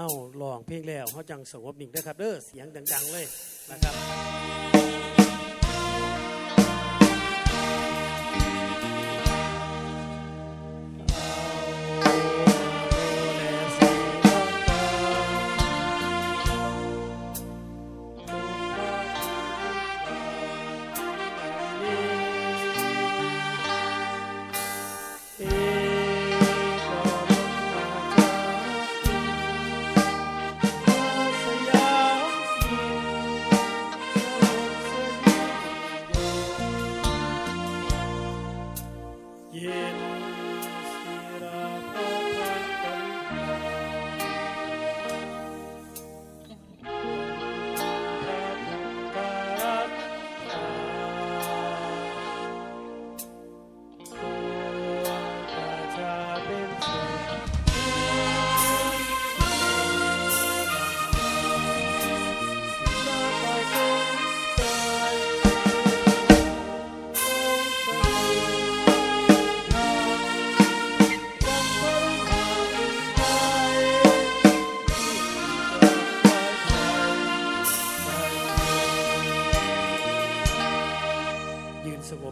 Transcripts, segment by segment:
เฮาลองเพลงแล้วเฮาจังสงบนิ่งนะครับเด้อเสียงดัง ๆ เลยนะครับ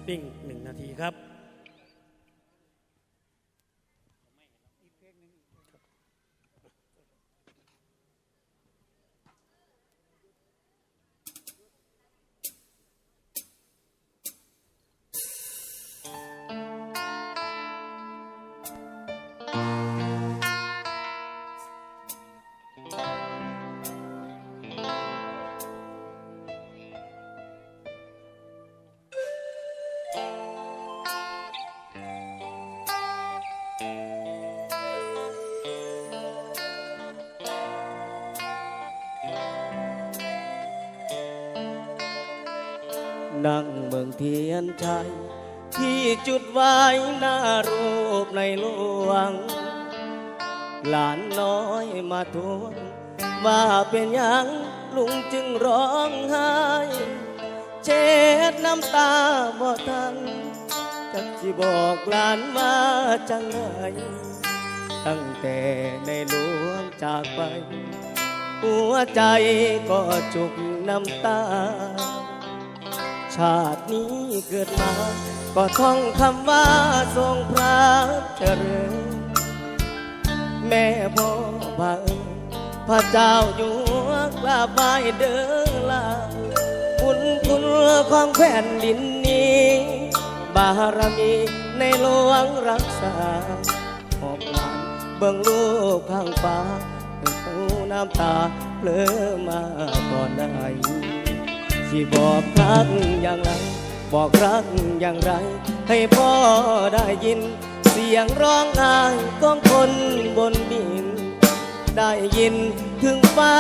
ปิ้งหนึ่งนาทีครับ นั่งเมืองเทียนชัยที่จุดไว้หน้ารูปในหลวง หลานน้อยมาทวงว่าเป็นยังลุงจึงร้องไห้ เช็ดน้ำตาบ่ทัน จักสิบอกหลานว่าจังไงตั้งแต่ในหลวงจากไป หัวใจก็จุกน้ำตา ชาตินี้เกิดมา ก็ท่องคำว่าทรงพระเจริญ แม่พ่อพระเอิญพระเจ้าอยู่หัวกราบไหว้เดินลาคุณคุณของแผ่นดิน บารมีในหลวงรักษาหอบหลานเบิ่งลูกข้างฟ้าหูน้ำตาเปลือมาก่อนใดที่บอกรักอย่างไร บอกรักอย่างไร ให้พ่อได้ยิน เสียงร้องไห้ของคนบนดิน ได้ยินถึงฟ้า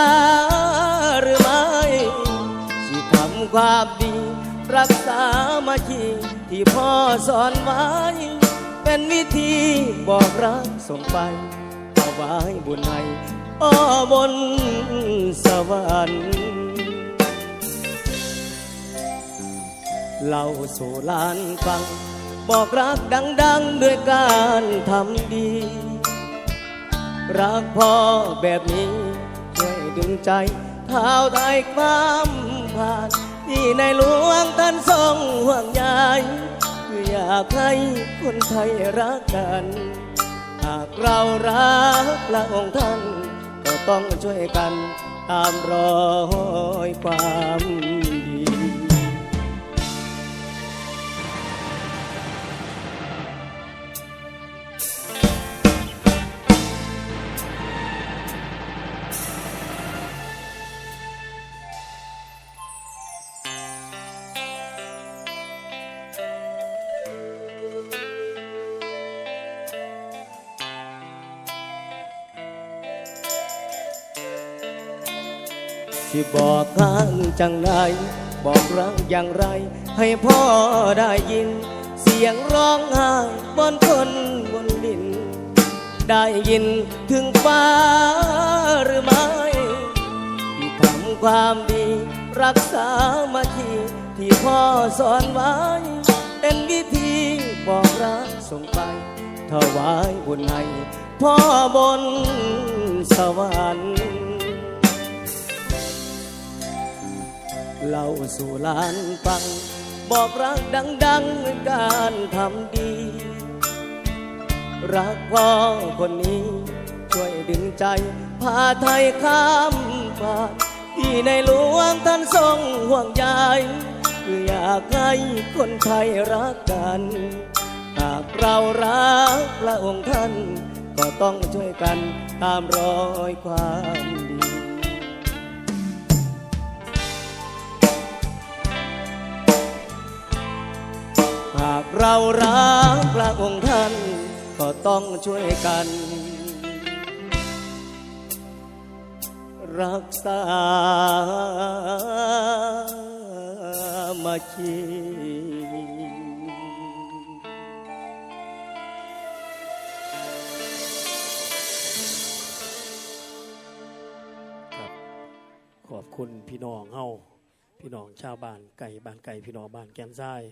หรือไม่ที่ทำความดี รักษามาชี ที่พ่อสอนไว้ เป็นวิธีบอกรักส่งไปเอาไว้บุญให้อ้อบนสวรรค์เล่าสู่ลานฟัง บอกรักดัง ๆ ด้วยการทำดี รักพ่อแบบนี้ช่วยดึงใจเท้าไทยความผ่าน ที่ในหลวงท่านทรงห่วงใยคืออยากให้คนไทยรักกัน หากเรารักพระองค์ท่าน ก็ต้องช่วยกันตามรอยความ ดีที่บอกข้างจังไรบอกรักอย่างไร ให้พ่อได้ยิน เสียงร้องไห้บนคนบนดิน ได้ยินถึงฟ้าหรือไม่ที่ทำความดี รักษามาทีที่พ่อสอนไว้ เป็นวิธีบอกรักส่งไปถวายบุญให้พ่อบนสวรรค์ เล่าสู่ลานฟัง บอกรักดังๆการทำดี รักพ่อคนนี้ ช่วยดึงใจ พาไทยข้ามฟ้าที่ในหลวงท่านทรงห่วงใยคืออยากให้คนไทยรักกัน หากเรารักพระองค์ท่าน ก็ต้องช่วยกันตามรอยความดี เรารักพระองค์ท่านก็ต้องช่วยกัน รักษามาคีครับขอบคุณพี่น้องเฮาพี่น้องชาวบ้านไก่บ้านไก่พี่น้องบ้านแกนทราย